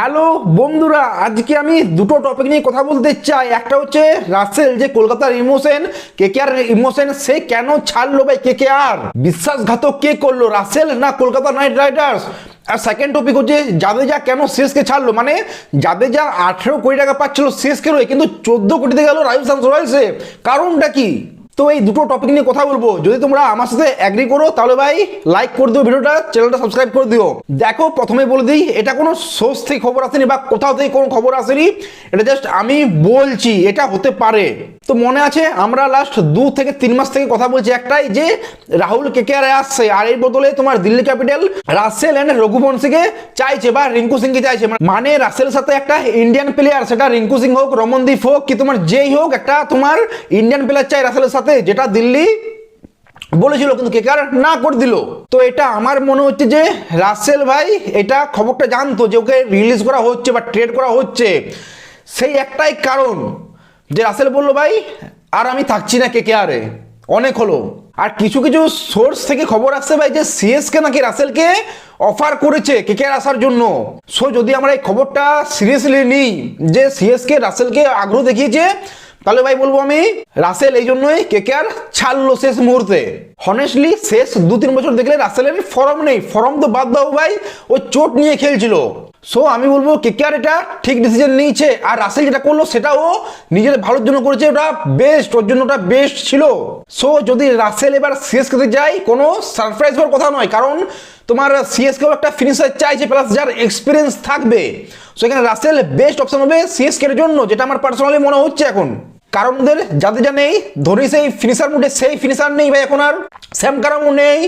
Hello, বন্ধুরা, আজকে আমি দুটো টপিক নিয়ে কথা বলতে চাই। একটা হচ্ছে রাসেল যে কলকাতার ইমোশন কে কে আর ইমোশন সে কেন ছাড়লো ভাই কে কে আর বিশ্বাসঘাতক কে করল, রাসেল না কলকাতা নাইট রাইডার্স? আর সেকেন্ড টপিক হচ্ছে, জাদেজা কেন শেষকে ছাড়লো? মানে জাদেজা আঠেরো কোটি টাকা পাচ্ছিল শেষকে রয়ে কিন্তু চোদ্দ কোটিতে গেল রাজস্থান রয়্যালসে কারণটা কি? তো এই দুটো টপিক নিয়ে কথা বলব। যদি তোমরা আমার সাথে অ্যাগ্রি করো, তাহলে ভাই লাইক করে দিও ভিডিওটা চ্যানেলটা সাবস্ক্রাইব করে দিও। দেখো প্রথমে বলে দিই, এটা কোনো সোর্স থেকে খবর আসেনি বা কোথাও থেকে কোনো খবর আসেনি। এটা জাস্ট আমি বলছি, এটা হতে পারে। তো মনে আছে, আমরা লাস্ট দু থেকে তিন মাস থেকে কথা বলছি একটাই যে, রাহুল কে কে আসছে? আর এই বদলে তোমার দিল্লি ক্যাপিটাল রাসেল অ্যান্ড রঘুবংশীকে চাইছে বা রিঙ্কু সিংকে চাইছে। মানে রাসেলের সাথে একটা ইন্ডিয়ান প্লেয়ার সেটা রিঙ্কু সিং হোক, রমনদীপ হোক, কি তোমার যেই হোক, একটা তোমার ইন্ডিয়ান প্লেয়ার চাই রাসেলের সাথে। যেটা দিল্লি বলেছিল, কিন্তু কেকার না করে দিল। তো এটা আমার মনে হচ্ছে যে রাসেল ভাই এটা খবরটা জানতো যে ওকে রিলিজ করা হচ্ছে বা ট্রেড করা হচ্ছে। সেই একটাই কারণ যে রাসেল বলল, ভাই, আর আমি থাকছি না কে কে আরে অনেক হলো। আর কিছু কিছু সোর্স থেকে খবর আসছে ভাই যে সিএসকে নাকি রাসেলকে অফার করেছে কে কে আসার জন্য। সো যদি আমরা এই খবরটা সিরিয়াসলি নিই, যে সিএসকে রাসেলকে আগ্রহ দেখিয়েছে তাহলে ভাই বলব আমি, রাসেল এই জন্যই কেকেআর ছাড়লো শেষ মুহূর্তে। হনেস্টলি শেষ দু তিন বছর দেখলে রাসেলের ফর্ম নেই। ফর্ম তো বাদ দাও ভাই, ও চোট নিয়ে খেলছিল। সো আমি বলব কেকেআর এটা ঠিক ডিসিশন নিয়েছে, আর রাসেল যেটা করল সেটা ও নিজের ভালোর জন্য করেছে, ওটা বেস্ট ওর জন্য ওটা বেস্ট ছিল। সো যদি রাসেল এবার শেষ খেতে যায়, কোনো সারপ্রাইজ হওয়ার কথা নয়, কারণ তোমার সিএসকেও একটা ফিনিশার চাইছে প্লাস যার এক্সপিরিয়েন্স থাকবে। সো এখানে রাসেল বেস্ট অপশন হবে সিএসকের জন্য, যেটা আমার পার্সোনালি মনে হচ্ছে এখন। কারণ ওদের যাদের যা নেই ধরি সেই ফিনিশার মুডে, সেই ফিনিশার নেই ভাই এখন আর। স্যাম কারামও নেই।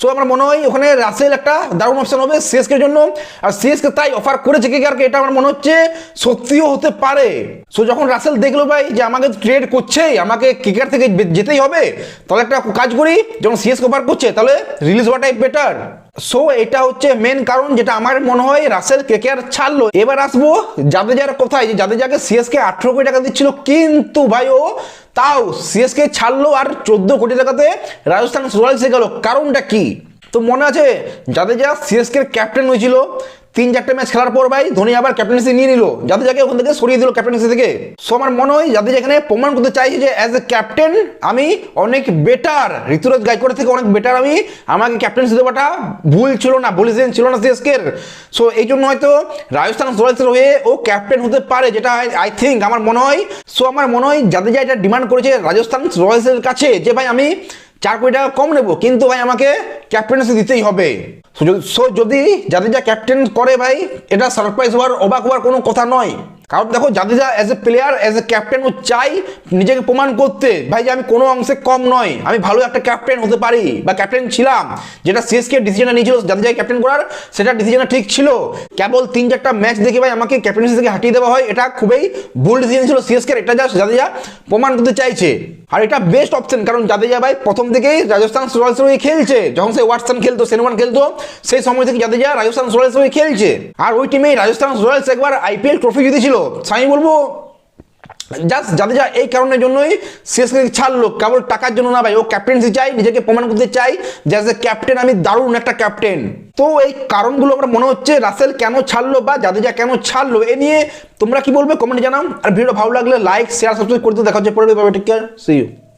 সো আমার মনে হয় ওখানে রাসেল একটা দারুণ অপশন হবে সিএসকের জন্য। আর সিএসকে তাই অফার করেছে কে আর এটা আমার মনে হচ্ছে সত্যিও হতে পারে। সো যখন রাসেল দেখল ভাই যে আমাকে ট্রেড করছেই, আমাকে কেকার থেকে যেতেই হবে, তাহলে একটা কাজ করি, যখন সিএসকে অফার করছে, তাহলে রিলিজ হওয়াটাই বেটার সো এটা হচ্ছে মেন কারণ যেটা আমার মনে হয় রাসেল কে আর ছাড়লো। এবার আসব যাদের জাদেজার কোথায়, যে জাদেজাকে সিএসকে আঠেরো কোটি টাকা দিচ্ছিল, কিন্তু ভাই ও, তাও সিএসকে ছাড়লো আর চোদ্দ কোটি টাকাতে রাজস্থান রয়্যালসে গেল। কারণটা কি? তো মনে আছে, যাদের জাদেজা সিএসকে ক্যাপ্টেন হয়েছিল তিন চারটে ম্যাচ খেলার পর ভাই ধোনি আবার ক্যাপ্টেন্সি নিয়ে নিল। যাদের যাকে ওখান থেকে সরিয়ে দিল ক্যাপ্টেন্সি থেকে। সো আমার মনে হয় যাদের যেখানে প্রমাণ করতে চাই যে অ্যাজ এ ক্যাপ্টেন আমি অনেক বেটার ঋতুরাজ গাইকোয়াড় থেকে অনেক বেটার আমি আমাকে ক্যাপ্টেন্সি দেওয়াটা ভুল ছিল না বলিসেন ছিল না সিএসকের সো এই জন্য হয়তো রাজস্থান রয়্যালসের হয়ে ও ক্যাপ্টেন হতে পারে যেটা আই থিঙ্ক আমার মনে হয়। সো আমার মনে হয় যাদের যা এটা ডিমান্ড করেছে রাজস্থান রয়্যালসের কাছে যে ভাই আমি চার কোটি টাকা কম নেব, কিন্তু ভাই আমাকে ক্যাপ্টেন্সি দিতেই হবে। সো যদি জাদেজা ক্যাপ্টেন করে ভাই এটা সারপ্রাইজ হওয়ার অবাক হওয়ার কোনো কথা নয়। কারণ দেখো Jadeja as a player as a captain ও চাই নিজেকে প্রমাণ করতে। ভাই, যে আমি কোনো অংশে কম নয়। আমি ভালো একটা ক্যাপ্টেন হতে পারি বা ক্যাপ্টেন ছিলাম। যেটা সিএসকে ডিসিশনটা নিয়েছিল জাদেজাকে ক্যাপ্টেন করার, সেটা ডিসিশনটা ঠিক ছিল। কেবল তিন চারটা ম্যাচ দেখে ভাই আমাকে ক্যাপ্টেন্সি থেকে হাঁটিয়ে দেওয়া হয়, এটা খুবই ভুল ডিসিশন ছিল সিএসকে এটা জাস্ট জাদেজা প্রমাণ করতে চাইছে। আর এটা বেস্ট অপশন কারণ জাদেজা ভাই প্রথম থেকেই রাজস্থান রয়্যালসের হয়ে খেলছে। যখন সে ওয়াটসন খেলতো সেনওয়ান খেলতো, সেই সময় থেকে জাদেজা রাজস্থান রয়্যালস হয়ে খেলছে। আর ওই টিমেই রাজস্থান রয়্যালস একবার আইপিএল ট্রফি জিতেছিল। আমি বলব জাস্ট জাদেজা এই কারণের জন্যই সিএসকে ছাড়লো, কেবল টাকার জন্য না ভাই, ও ক্যাপ্টেন্সি চাই, নিজেকে প্রমাণ করতে চাই যে এ ক্যাপ্টেন আমি দারুণ একটা ক্যাপ্টেন তো এই কারণগুলো আমার মনে হচ্ছে রাসেল কেন ছাড়লো বা যাদের যা কেন ছাড়লো, এ নিয়ে তোমরা কি বলবে? কমেন্টে জানাও। আর ভিডিও ভালো লাগলে লাইক শেয়ার সাবস্ক্রাইব করতে দেখা হচ্ছে পরে সি ইউ